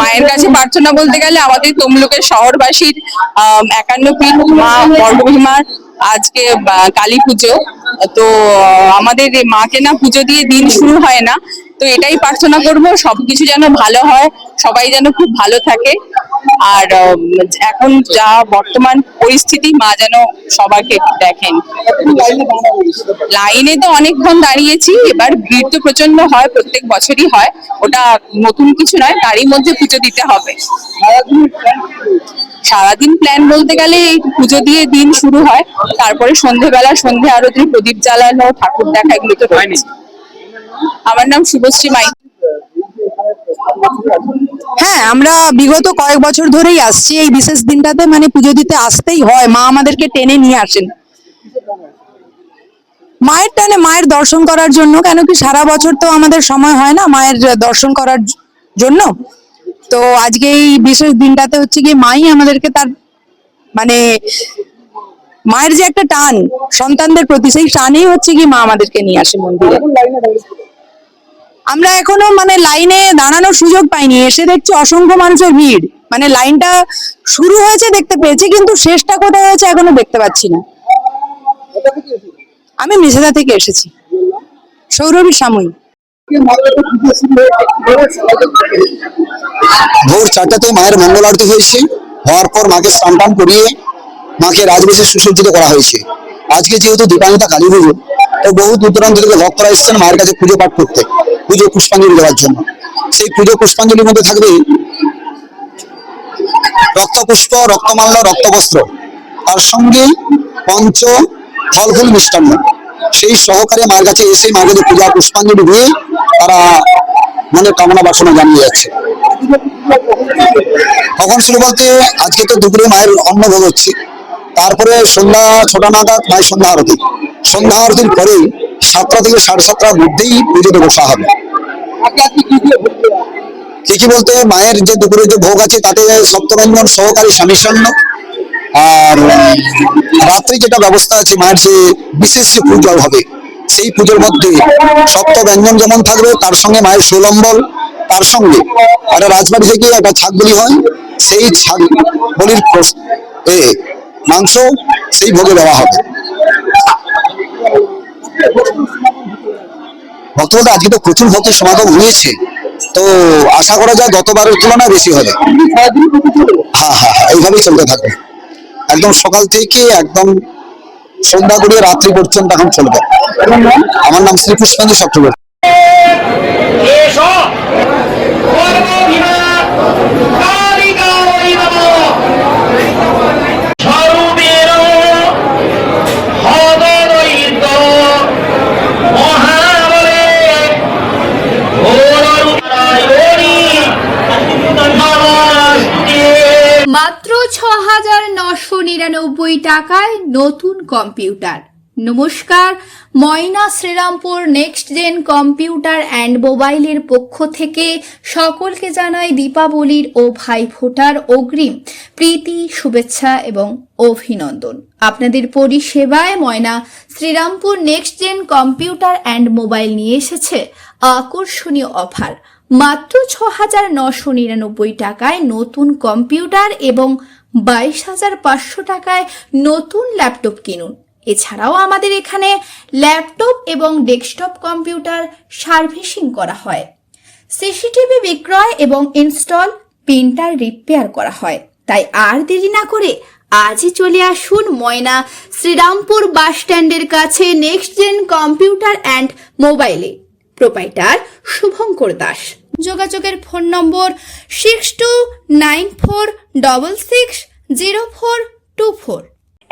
মায়ের কাছে প্রার্থনা বলতে গেলে আমাদের তমলুকের শহরবাসীর একান্ন পীঠ, মা বর্গভীমার আজকে কালী পুজো। তো আমাদের মাকে না পুজো দিয়ে দিন শুরু হয় না। তো এটাই প্রার্থনা করব সবকিছু যেন ভালো হয় সবাই যেন খুব ভালো থাকে। আর এখন যা বর্তমান পরিস্থিতি মা যেন সবাইকে দেখেন। লাইনে তো অনেকক্ষণ দাঁড়িয়েছি এবার ভিড় তো প্রচণ্ড হয় প্রত্যেক বছরই হয়। ওটা নতুন কিছু নয় তারই মধ্যে পুজো দিতে হবে। সারাদিন প্ল্যান বলতে গেলে পুজো দিয়ে দিন শুরু হয় তারপরে সন্ধেবেলা সন্ধে আরতি প্রদীপ জ্বালানো ঠাকুর দেখা এগুলো তো রয়েছে। আমার নাম শুভশ্রী মাই হ্যাঁ আমরা বিগত কয়েক বছর ধরেই আসছি এই বিশেষ দিনটাতে মানে পুজো দিতে আসতেই হয়। মা আমাদেরকে টেনে নিয়ে আসেন। মায়ের টানে মায়ের দর্শন করার জন্য, কেন কি সারা বছর তো আমাদের সময় হয় না মায়ের দর্শন করার জন্য? তো আজকে এই বিশেষ দিনটাতে হচ্ছে কি মাই আমাদেরকে তার মানে মায়ের যে একটা টান, সন্তানদের প্রতি, সেই টানেই হচ্ছে কি মা আমাদেরকে নিয়ে আসে মন্দিরে। আমরা এখনও মানে লাইনে দাঁড়ানোর সুযোগ পাইনি। এসে দেখছি অসংখ্য মানুষের ভিড়। মানে লাইনটা শুরু হয়েছে দেখতে পেয়েছি, কিন্তু শেষটা কোথায় হয়েছে এখনও দেখতে পাচ্ছি না। আমি মেছেদা থেকে এসেছি। সৌরভী সাময়িক। ভোর চারটাতে মায়ের মঙ্গল আরতি হয়েছে। হওয়ার পর মাকে স্নান টান করিয়ে মাকে রাজবেশে সুসজ্জিত করা হয়েছে। আজকে যেহেতু দীপান্বিতা কালী পুজো তো বহু দূর দূরান্ত থেকে ভক্তরা এসেছেন মায়ের কাছে পুজো পাঠ করতে, পুজো পুষ্পাঞ্জলি দেওয়ার জন্য। সেই পুজো পুষ্পাঞ্জলির মধ্যে থাকবে রক্তপুষ্প, রক্তমাল্য, রক্তবস্ত্র। তার সঙ্গে পঞ্চ ফল ফুল মিষ্টান্ন। সেই সহকারে মায়ের কাছে এসে মায়ের কাছে পূজা পুষ্পাঞ্জলি দিয়ে তারা মনে কামনা বাসনা জানিয়ে যাচ্ছে। কখন শুরু বলতে আজকে তো দুপুরে মায়ের অন্নভোগ হচ্ছে। তারপরে সন্ধ্যা ছটা নাগাদ মায়ের সন্ধ্যা আরতি। সন্ধ্যা আরতির পরেই সাতটা থেকে সাড়ে সাতটার মধ্যেই পুজোতে বসা হবে। কি কি বলতে মায়ের যে দুপুরে যে ভোগ আছে তাতে সপ্তরঞ্জন সহকারী স্বামীসান্ন আর রাত্রি যেটা ব্যবস্থা আছে মায়ের যে বিশেষ যে পুজো হবে সেই পুজোর মধ্যে সপ্ত ব্যঞ্জন যেমন থাকবে তার সঙ্গে মায়ের সোলম্বল তার সঙ্গে একটা রাজবাড়ি থেকে একটা ছাগ বলি হয় সেই ছাগ বলির এ মাংস সেই ভোগে দেওয়া হবে। ভক্ত আজকে তো প্রচুর ভক্তের সমাগম হয়েছে। তো আশা করা যায় গতবারের তুলনায় বেশি হবে। হ্যাঁ হ্যাঁ হ্যাঁ এইভাবেই চলতে থাকবে। একদম সকাল থেকে একদম সন্ধ্যা গড়িয়ে রাত্রি পর্যন্ত এখন চলবে। আমার নাম শ্রী পুষ্পাঞ্জি চক্রবর্তী। নিরানব্বই টাকায় নতুন কম্পিউটার। নমস্কার, Moyna Srirampur next gen computer and মোবাইলের পক্ষ থেকে সকলকে জানাই দীপাবলির ও ভাইফোঁটার অগ্রিম প্রীতি, শুভেচ্ছা এবং অভিনন্দন। আপনাদের পরিষেবায় Moyna Srirampur next gen computer and mobile নিয়ে এসেছে আকর্ষণীয় অফার। মাত্র ছ হাজার নশো নিরানব্বই টাকায় নতুন কম্পিউটার এবং বাইশ হাজার পাঁচশো টাকায় নতুন ল্যাপটপ কিনুন। এছাড়াও আমাদের এখানে ল্যাপটপ এবং ডেস্কটপ কম্পিউটার সার্ভিসিং করা হয়। সিসিটিভি বিক্রয় এবং ইনস্টল, প্রিন্টার রিপেয়ার করা হয়। তাই আর দেরি না করে আজই চলে আসুন ময়না শ্রীরামপুর বাস স্ট্যান্ডের কাছে নেক্সট জেন কম্পিউটার অ্যান্ড মোবাইলে। প্রোপাইটার শুভঙ্কর দাস। যোগাযোগের phone number six two nine four double six zero four two four.